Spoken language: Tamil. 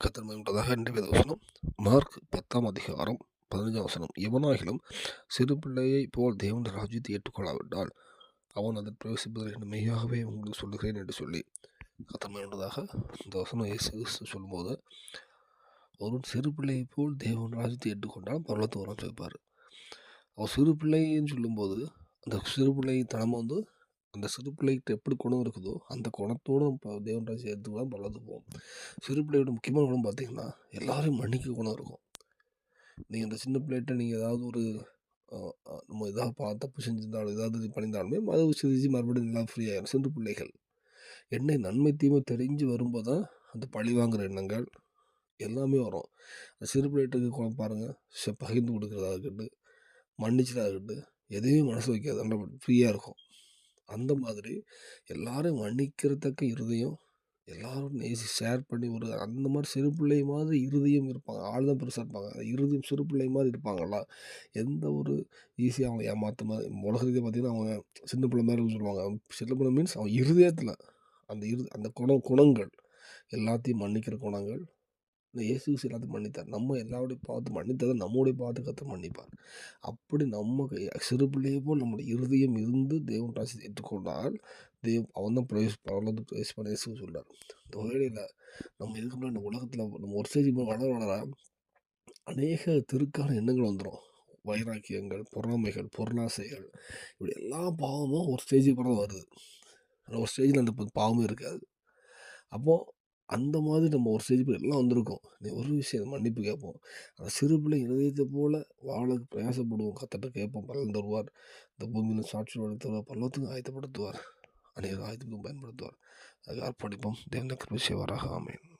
கத்தன்மையுள்ளதாக மகிமைப்பட்டதாக இன்றைய வசனம். மார்க் பத்தாம் அதிகாரம் பதினஞ்சாம் வசனம். எவனாகிலும் சிறு பிள்ளையை போல் தேவன் ராஜ்யத்தை ஏற்றுக்கொள்ளாவிட்டால் அவன் அதை பிரவேசிப்பதற்கு என்று மெய்யாகவே உங்களுக்கு சொல்லுகிறேன் என்று சொல்லி கத்தன்மையுள்ளதாக இந்த வசனம் இயேசு சொல்லும்போது ஒரு சிறு பிள்ளையை போல் தேவன் ராஜ்யத்தை ஏற்றுக்கொண்டால் பரலத்து வரம் சேர்ப்பார் அவன் சிறு பிள்ளைன்னு சொல்லும்போது அந்த சிறு பிள்ளை தனமும் வந்து அந்த சிறு பிள்ளைகிட்ட எப்படி குணம் இருக்குதோ அந்த குணத்தோடு இப்போ தேவன் ராஜ்யம் எடுத்துக்கலாம் வளர்ந்து போவோம் சிறு பிள்ளையோட முக்கியமான குணம் பார்த்தீங்கன்னா எல்லோரையும் மன்னிக்க குணம் இருக்கும். நீங்கள் அந்த சின்ன பிள்ளைகிட்ட நீங்கள் ஏதாவது ஒரு நம்ம ஏதாவது பா தப்பு செஞ்சிருந்தாலும் ஏதாவது இது பண்ணியிருந்தாலுமே அதை சிரிச்சு மறுபடியும் எல்லாம் ஃப்ரீ சிறு பிள்ளைகள். என்ன நன்மை தீமை தெரிஞ்சு வரும்போது தான் அந்த பழி வாங்குகிற எண்ணங்கள் எல்லாமே வரும். அந்த சிறு பிள்ளைகிட்ட குணம் பாருங்கள் பகிர்ந்து கொடுக்குறதா இருக்கட்டும் மன்னிச்சதாக இருக்கட்டும் எதையும் மனசு வைக்காது நல்லா ஃப்ரீயாக இருக்கும். அந்த மாதிரி எல்லாரும் மன்னிக்கிறத்தக்க இருதயம் எல்லாரும் நேசி ஷேர் பண்ணி ஒரு அந்த மாதிரி சிறு பிள்ளை மாதிரி இருதயம் இருப்பாங்க. ஆள் தான் பெருசாக இருப்பாங்க. அந்த இருதயம் சிறு பிள்ளை மாதிரி இருப்பாங்களா எந்த ஒரு ஈஸியாக அவங்க ஏமாற்ற மாதிரி உலகத்தையே பார்த்தீங்கன்னா அவங்க சின்ன பிள்ளை மாதிரி சொல்லுவாங்க. சின்ன பிள்ளை மீன்ஸ் அவங்க இருதயத்தில் அந்த இரு அந்த குண குணங்கள் எல்லாத்தையும் மன்னிக்கிற குணங்கள் இந்த இயேசு எல்லாத்தையும் மன்னித்தார். நம்ம எல்லாருடைய பார்த்து மன்னித்ததை நம்முடைய பார்த்து கற்று மன்னிப்பார். அப்படி நம்ம சிறுபிள்ளையே போல் நம்முடைய இருதயம் இருந்து தேவன் ராசி ஏற்றுக்கொண்டால் தேவ் அவன் தான் ப்ரவேஸ் பரவாயில்ல பிரவேச பண்ண இயேசு சொல்கிறார் இந்த வேலையில் நம்ம இதுக்கு முன்னாடி இந்த உலகத்தில் நம்ம ஒரு ஸ்டேஜ் வளர வளர அநேக திருக்கான எண்ணங்கள் வந்துடும் வைராக்கியங்கள் பொறாமைகள் பொருளாசைகள் இப்படி எல்லா பாவமும் ஒரு ஸ்டேஜுக்கு பிறகு வருது. ஆனால் ஒரு ஸ்டேஜில் அந்த பாவமே இருக்காது. அப்போது அந்த மாதிரி நம்ம ஒரு ஸ்டேஜ் எல்லாம் வந்திருக்கோம். நீ ஒரு விஷயம் மன்னிப்பு கேட்போம். அந்த சிறு பிள்ளை இருதயத்தை போல் வாழ பிரயாசப்படுவோம். கத்தட்ட கேட்போம். பலன் தருவார் இந்த பூமியில் சாட்சி வளர்த்துவார் பல்லவத்துக்கும் ஆயத்தப்படுத்துவார். அநேக ஆயத்துக்கும் பயன்படுத்துவார். அதுக்கு அர்ப்பணிப்போம். தேவந்த கிருபை செய்வாராக. ஆமேன்.